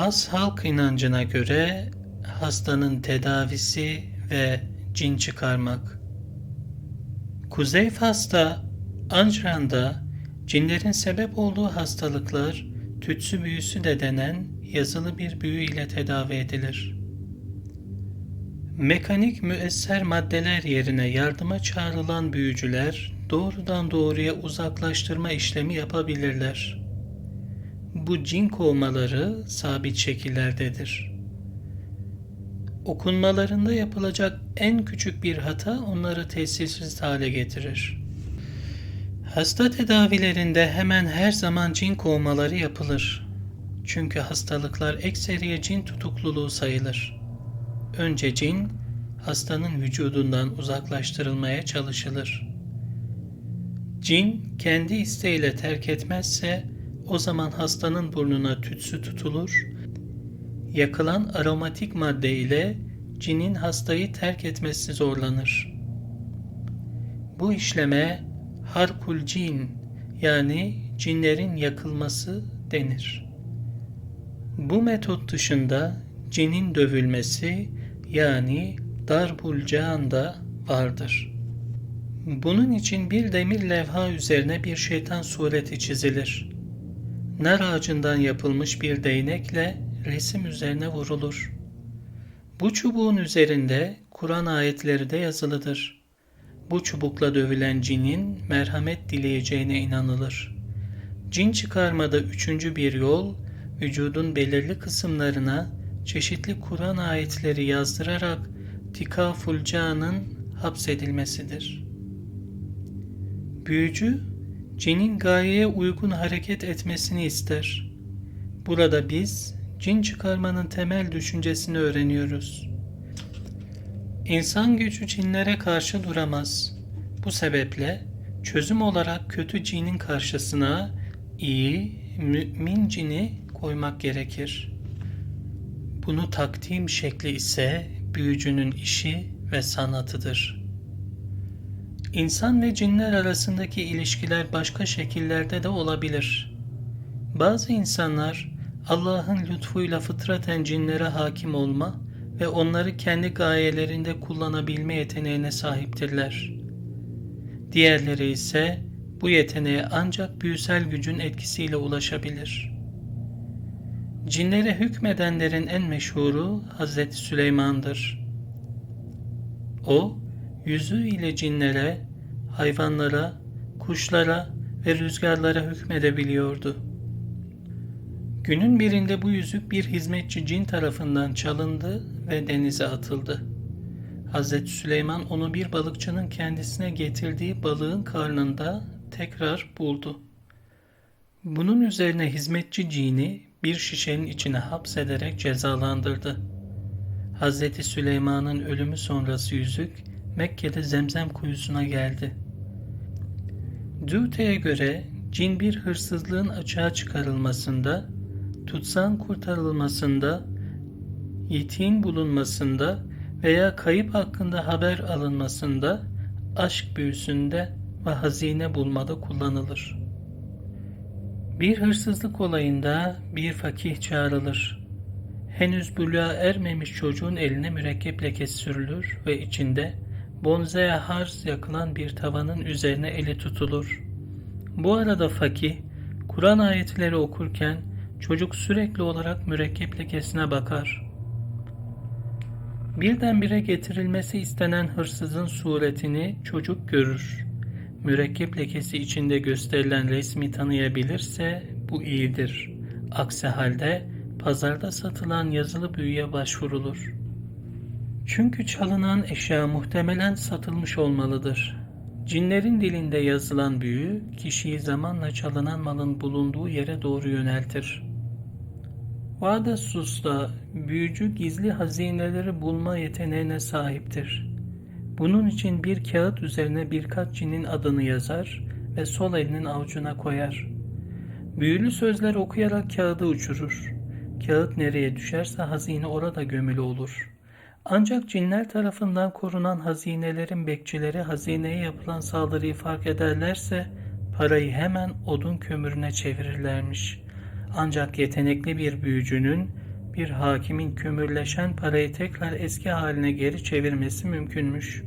Fas halk inancına göre hastanın tedavisi ve cin çıkarmak. Kuzey Fas'ta, Anjran'da cinlerin sebep olduğu hastalıklar tütsü büyüsü de denen yazılı bir büyü ile tedavi edilir. Mekanik müesser maddeler yerine yardıma çağrılan büyücüler doğrudan doğruya uzaklaştırma işlemi yapabilirler. Bu cin kovmaları sabit şekillerdedir. Okunmalarında yapılacak en küçük bir hata onları tesirsiz hale getirir. Hasta tedavilerinde hemen her zaman cin kovmaları yapılır. Çünkü hastalıklar ekseriye cin tutukluluğu sayılır. Önce cin, hastanın vücudundan uzaklaştırılmaya çalışılır. Cin kendi isteğiyle terk etmezse o zaman hastanın burnuna tütsü tutulur. Yakılan aromatik madde ile cinin hastayı terk etmesi zorlanır. Bu işleme harkul cin yani cinlerin yakılması denir. Bu metot dışında cinin dövülmesi yani darbul can da vardır. Bunun için bir demir levha üzerine bir şeytan sureti çizilir. Nar ağacından yapılmış bir değnekle resim üzerine vurulur. Bu çubuğun üzerinde Kur'an ayetleri de yazılıdır. Bu çubukla dövülen cinin merhamet dileyeceğine inanılır. Cin çıkarmada üçüncü bir yol, vücudun belirli kısımlarına çeşitli Kur'an ayetleri yazdırarak tikaful canın hapsedilmesidir. Büyücü, cinin gayeye uygun hareket etmesini ister. Burada biz cin çıkarmanın temel düşüncesini öğreniyoruz. İnsan gücü cinlere karşı duramaz. Bu sebeple çözüm olarak kötü cinin karşısına iyi, mümin cini koymak gerekir. Bunu takdim şekli ise büyücünün işi ve sanatıdır. İnsan ve cinler arasındaki ilişkiler başka şekillerde de olabilir. Bazı insanlar Allah'ın lütfuyla fıtraten cinlere hakim olma ve onları kendi gayelerinde kullanabilme yeteneğine sahiptirler. Diğerleri ise bu yeteneğe ancak büyüsel gücün etkisiyle ulaşabilir. Cinlere hükmedenlerin en meşhuru Hazreti Süleyman'dır. O, yüzü ile cinlere, hayvanlara, kuşlara ve rüzgarlara hükmedebiliyordu. Günün birinde bu yüzük bir hizmetçi cin tarafından çalındı ve denize atıldı. Hazreti Süleyman onu bir balıkçının kendisine getirdiği balığın karnında tekrar buldu. Bunun üzerine hizmetçi cini bir şişenin içine hapsederek cezalandırdı. Hazreti Süleyman'ın ölümü sonrası yüzük Mekke'de Zemzem kuyusuna geldi. Düte'ye göre cin bir hırsızlığın açığa çıkarılmasında, tutsan kurtarılmasında, yetiğin bulunmasında veya kayıp hakkında haber alınmasında, aşk büyüsünde ve hazine bulmada kullanılır. Bir hırsızlık olayında bir fakih çağrılır. Henüz buluğa ermemiş çocuğun eline mürekkep lekesi sürülür ve içinde bonzeye harz yakılan bir tavanın üzerine eli tutulur. Bu arada fakih, Kur'an ayetleri okurken çocuk sürekli olarak mürekkep lekesine bakar. Birdenbire getirilmesi istenen hırsızın suretini çocuk görür. Mürekkep lekesi içinde gösterilen resmi tanıyabilirse bu iyidir. Aksi halde pazarda satılan yazılı büyüye başvurulur. Çünkü çalınan eşya muhtemelen satılmış olmalıdır. Cinlerin dilinde yazılan büyü, kişiyi zamanla çalınan malın bulunduğu yere doğru yöneltir. Vadasus'ta büyücü gizli hazineleri bulma yeteneğine sahiptir. Bunun için bir kağıt üzerine birkaç cinin adını yazar ve sol elinin avucuna koyar. Büyülü sözler okuyarak kağıdı uçurur. Kağıt nereye düşerse hazine orada gömülü olur.'' Ancak cinler tarafından korunan hazinelerin bekçileri hazineye yapılan saldırıyı fark ederlerse parayı hemen odun kömürüne çevirirlermiş. Ancak yetenekli bir büyücünün bir hakimin kömürleşen parayı tekrar eski haline geri çevirmesi mümkünmüş.